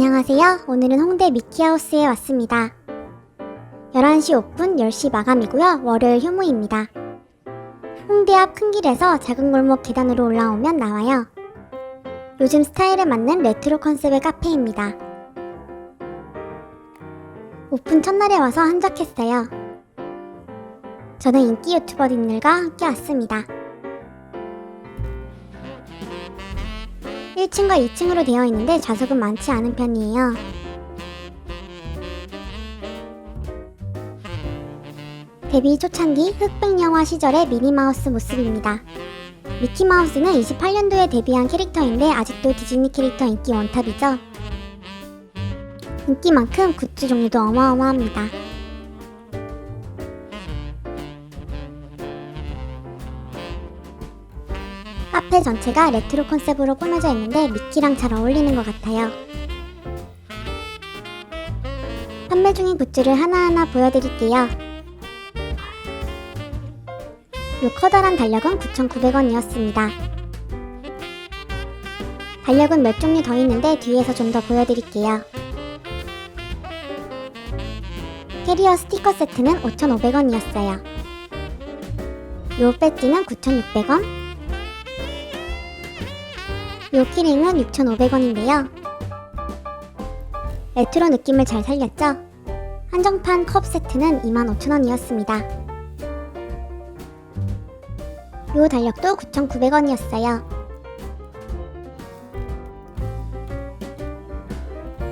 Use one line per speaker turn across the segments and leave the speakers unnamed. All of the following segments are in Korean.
안녕하세요. 오늘은 홍대 미키하우스에 왔습니다. 11시 오픈, 10시 마감이고요. 월요일 휴무입니다. 홍대 앞 큰 길에서 작은 골목 계단으로 올라오면 나와요. 요즘 스타일에 맞는 레트로 컨셉의 카페입니다. 오픈 첫날에 와서 한적했어요. 저는 인기 유튜버님들과 함께 왔습니다. 1층과 2층으로 되어 있는데 좌석은 많지 않은 편이에요. 데뷔 초창기 흑백 영화 시절의 미니마우스 모습입니다. 미키마우스는 28년도에 데뷔한 캐릭터인데 아직도 디즈니 캐릭터 인기 원탑이죠. 인기만큼 굿즈 종류도 어마어마합니다. 전체가 레트로 컨셉으로 꾸며져 있는데 미키랑 잘 어울리는 것 같아요. 판매 중인 굿즈를 하나하나 보여드릴게요. 요 커다란 달력은 9,900원이었습니다. 달력은 몇 종류 더 있는데 뒤에서 좀 더 보여드릴게요. 캐리어 스티커 세트는 5,500원이었어요. 요 배지는 9,600원, 요 키링은 6,500원인데요. 레트로 느낌을 잘 살렸죠? 한정판 컵 세트는 25,000원이었습니다. 요 달력도 9,900원이었어요.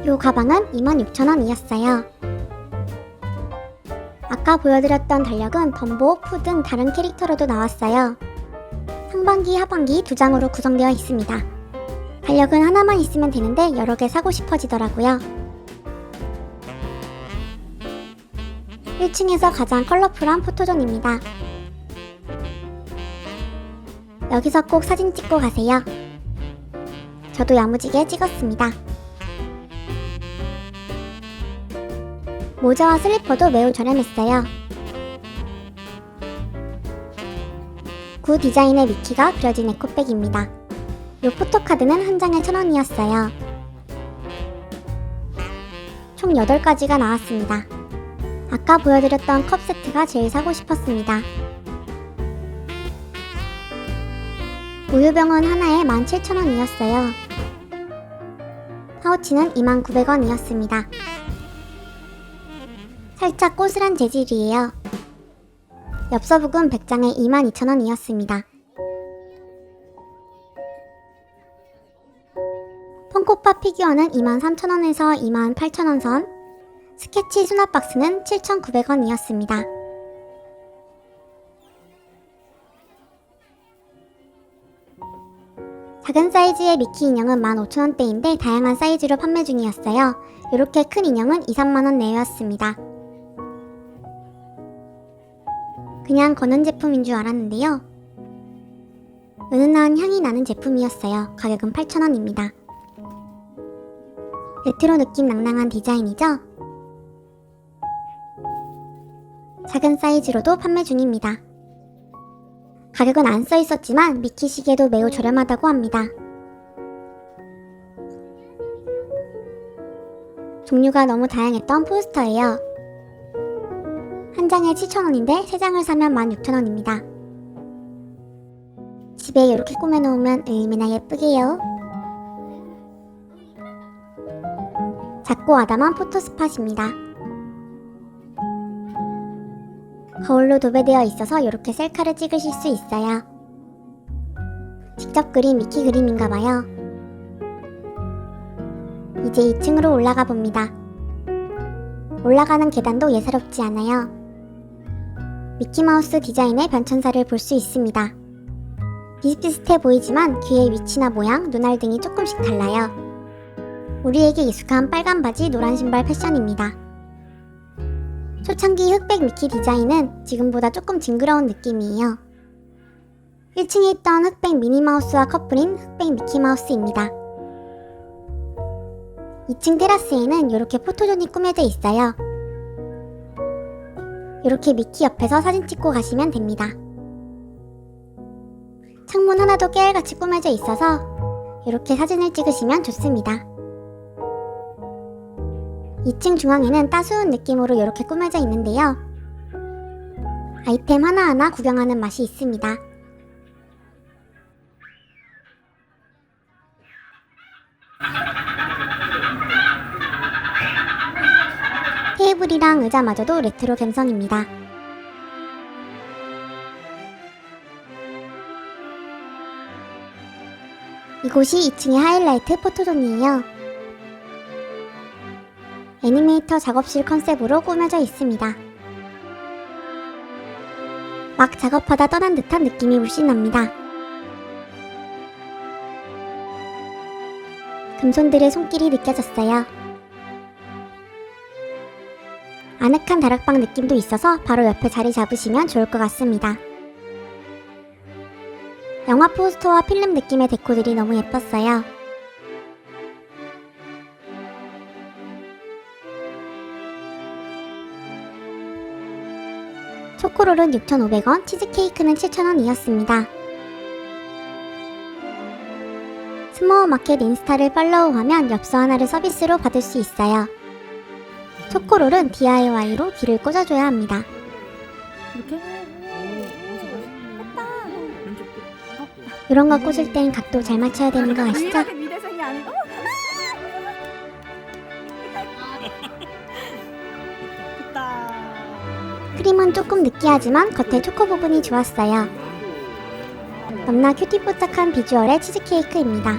요 가방은 26,000원이었어요. 아까 보여드렸던 달력은 덤보, 푸 등 다른 캐릭터로도 나왔어요. 상반기, 하반기 두 장으로 구성되어 있습니다. 달력은 하나만 있으면 되는데 여러 개 사고 싶어지더라고요. 1층에서 가장 컬러풀한 포토존입니다. 여기서 꼭 사진 찍고 가세요. 저도 야무지게 찍었습니다. 모자와 슬리퍼도 매우 저렴했어요. 구 디자인의 미키가 그려진 에코백입니다. 요 포토카드는 한 장에 천 원이었어요. 총 8가지가 나왔습니다. 아까 보여드렸던 컵 세트가 제일 사고 싶었습니다. 우유병원 하나에 17,000원이었어요. 파우치는 29,900원이었습니다. 살짝 꼬슬한 재질이에요. 엽서북은 100장에 22,000원이었습니다. 펑코파 피규어는 23,000원에서 28,000원 선, 스케치 수납 박스는 7,900원이었습니다. 작은 사이즈의 미키 인형은 15,000원대인데 다양한 사이즈로 판매 중이었어요. 이렇게 큰 인형은 2, 3만원 내외였습니다. 그냥 거는 제품인 줄 알았는데요. 은은한 향이 나는 제품이었어요. 가격은 8,000원입니다. 레트로 느낌 낭낭한 디자인이죠? 작은 사이즈로도 판매 중입니다. 가격은 안 써 있었지만 미키 시계도 매우 저렴하다고 합니다. 종류가 너무 다양했던 포스터예요. 한 장에 7,000원인데 세 장을 사면 16,000원입니다. 집에 이렇게 꾸며놓으면 얼마나 예쁘게요. 작고 아담한 포토스팟입니다. 거울로 도배되어 있어서 이렇게 셀카를 찍으실 수 있어요. 직접 그린 미키 그림인가봐요. 이제 2층으로 올라가 봅니다. 올라가는 계단도 예사롭지 않아요. 미키마우스 디자인의 변천사를 볼 수 있습니다. 비슷비슷해 보이지만 귀의 위치나 모양, 눈알 등이 조금씩 달라요. 우리에게 익숙한 빨간 바지, 노란 신발 패션입니다. 초창기 흑백 미키 디자인은 지금보다 조금 징그러운 느낌이에요. 1층에 있던 흑백 미니마우스와 커플인 흑백 미키마우스입니다. 2층 테라스에는 이렇게 포토존이 꾸며져 있어요. 이렇게 미키 옆에서 사진 찍고 가시면 됩니다. 창문 하나도 깨알같이 꾸며져 있어서 이렇게 사진을 찍으시면 좋습니다. 2층 중앙에는 따스운 느낌으로 이렇게 꾸며져 있는데요. 아이템 하나하나 구경하는 맛이 있습니다. 테이블이랑 의자마저도 레트로 감성입니다. 이곳이 2층의 하이라이트 포토존이에요. 애니메이터 작업실 컨셉으로 꾸며져 있습니다. 막 작업하다 떠난 듯한 느낌이 물씬 납니다. 금손들의 손길이 느껴졌어요. 아늑한 다락방 느낌도 있어서 바로 옆에 자리 잡으시면 좋을 것 같습니다. 영화 포스터와 필름 느낌의 데코들이 너무 예뻤어요. 초코롤은 6,500원, 치즈케이크는 7,000원이었습니다. 스모어 마켓 인스타를 팔로우하면 엽서 하나를 서비스로 받을 수 있어요. 초코롤은 DIY로 귀를 꽂아줘야 합니다.
이렇게?
이런 거 꽂을 땐 각도 잘 맞춰야 되는 거 아시죠? 크림은 조금 느끼하지만 겉에 초코 부분이 좋았어요. 넘나 큐티뽀짝한 비주얼의 치즈케이크입니다.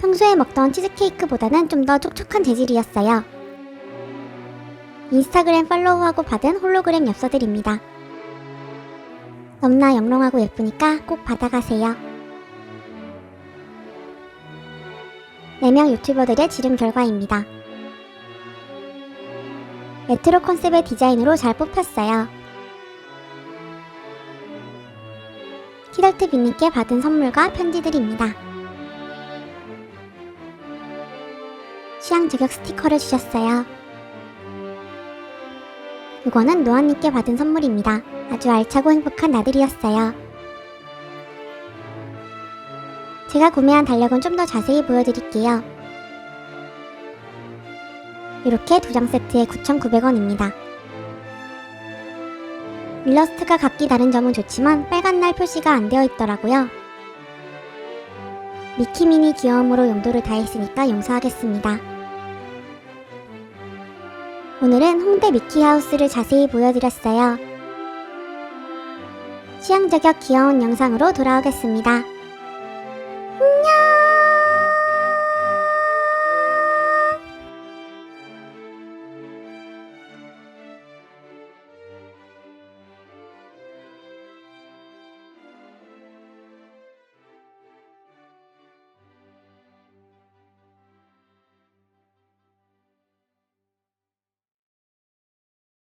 평소에 먹던 치즈케이크보다는 좀 더 촉촉한 재질이었어요. 인스타그램 팔로우하고 받은 홀로그램 엽서들입니다. 넘나 영롱하고 예쁘니까 꼭 받아가세요. 4명 유튜버들의 지름 결과입니다. 레트로 컨셉의 디자인으로 잘 뽑혔어요. 키덜트 빈님께 받은 선물과 편지들입니다. 취향 저격 스티커를 주셨어요. 이거는 노아님께 받은 선물입니다. 아주 알차고 행복한 나들이었어요. 제가 구매한 달력은 좀 더 자세히 보여드릴게요. 이렇게 두 장 세트에 9,900원입니다. 일러스트가 각기 다른 점은 좋지만 빨간 날 표시가 안 되어 있더라고요. 미키미니 귀여움으로 용도를 다했으니까 용서하겠습니다. 오늘은 홍대 미키하우스를 자세히 보여드렸어요. 취향 저격 귀여운 영상으로 돌아오겠습니다.